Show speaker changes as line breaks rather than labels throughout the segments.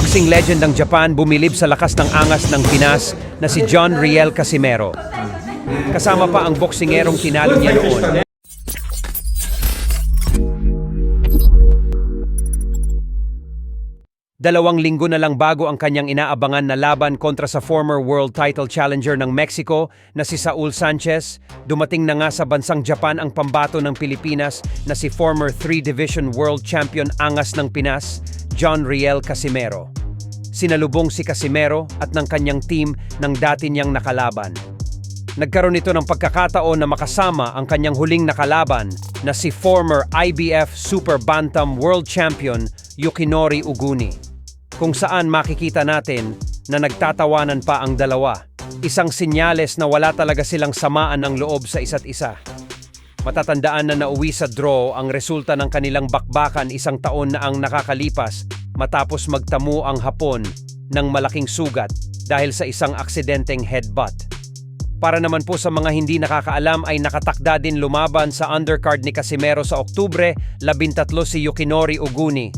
Boxing legend ng Japan bumilib sa lakas ng angas ng Pinas na si John Riel Casimero. Kasama pa ang boksingerong tinalo niya noon. Dalawang linggo na lang bago ang kanyang inaabangan na laban kontra sa former world title challenger ng Mexico na si Saul Sanchez, dumating na nga sa bansang Japan ang pambato ng Pilipinas na si former 3-division world champion angas ng Pinas, John Riel Casimero. Sinalubong si Casimero at ng kanyang team ng dati niyang nakalaban. Nagkaroon ito ng pagkakataon na makasama ang kanyang huling nakalaban na si former IBF Super Bantam World Champion Yukinori Uguni kung saan makikita natin na nagtatawanan pa ang dalawa. Isang sinyales na wala talaga silang samaan ng loob sa isa't isa. Matatandaan na nauwi sa draw ang resulta ng kanilang bakbakan isang taon na ang nakakalipas matapos magtamo ang Hapon ng malaking sugat dahil sa isang aksidenteng headbutt. Para naman po sa mga hindi nakakaalam ay nakatakda din lumaban sa undercard ni Casimero sa Oktubre, 13 si Yukinori Uguni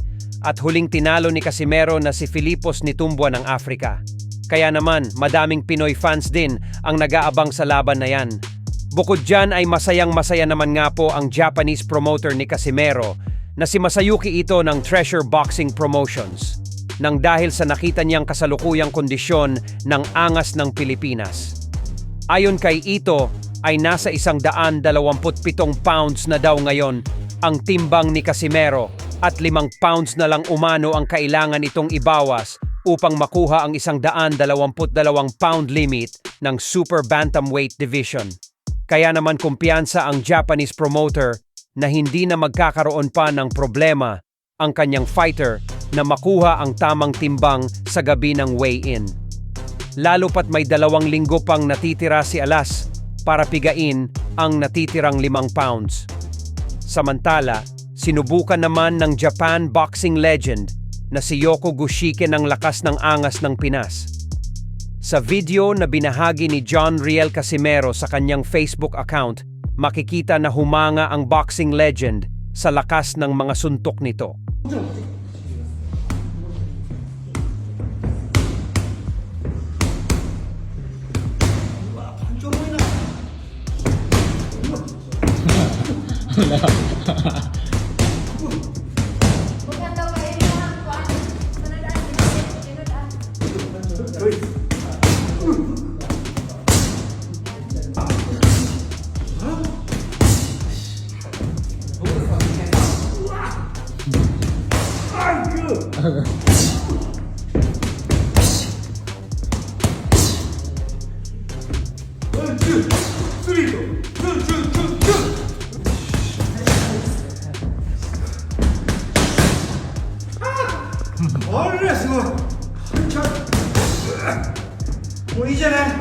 at huling tinalo ni Casimero na si Filipos Nitumbua ng Afrika. Kaya naman, madaming Pinoy fans din ang nag-aabang sa laban na yan. Bukod dyan ay masayang masaya naman nga po ang Japanese promoter ni Casimero na si Masayuki Ito ng Treasure Boxing Promotions nang dahil sa nakita niyang kasalukuyang kondisyon ng angas ng Pilipinas. Ayon kay Ito ay nasa isang daan dalawamput pitong pounds na daw ngayon ang timbang ni Casimero at limang pounds na lang umano ang kailangan itong ibawas upang makuha ang isang daan dalawamput dalawang pound limit ng Super Bantamweight Division. Kaya naman kumpiyansa ang Japanese promoter na hindi na magkakaroon pa ng problema ang kanyang fighter na makuha ang tamang timbang sa gabi ng weigh-in. Lalo pat may dalawang linggo pang natitira si Alas para pigain ang natitirang limang pounds. Samantala, sinubukan naman ng Japan boxing legend na si Yoko Gushike ng lakas ng angas ng Pinas. Sa video na binahagi ni John Riel Casimero sa kanyang Facebook account, makikita na humanga ang boxing legend sa lakas ng mga suntok nito.
Maganda pa yun yung kuwan. Manadaan, る
あもういいじゃない